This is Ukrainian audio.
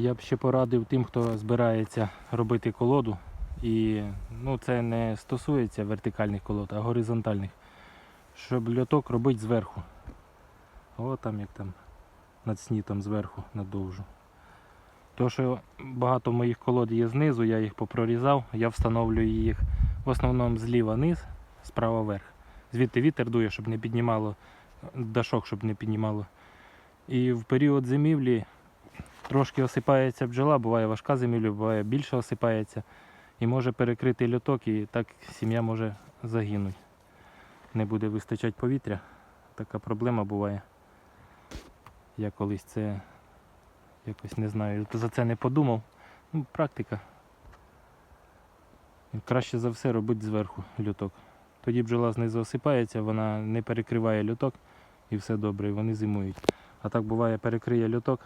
Я б ще порадив тим, хто збирається робити колоду. І ну, це не стосується вертикальних колод, а горизонтальних. Щоб льоток робити зверху. О, там як там над снітом зверху надовжу. То, що багато моїх колод є знизу, я їх попрорізав, я встановлюю їх в основному зліва низ, справа вверх. Звідти вітер дує, щоб не піднімало дашок, щоб не піднімало. І в період зимівлі трошки осипається бджола, буває важка зимівля, буває більше осипається. І може перекрити льоток, і так сім'я може загинути. Не буде вистачати повітря. Така проблема буває. Я колись це якось не знаю, за це не подумав. Ну, практика. Краще за все робити зверху льоток. Тоді бджола знизу осипається, вона не перекриває льоток і все добре, і вони зимують. А так буває, перекриє льоток,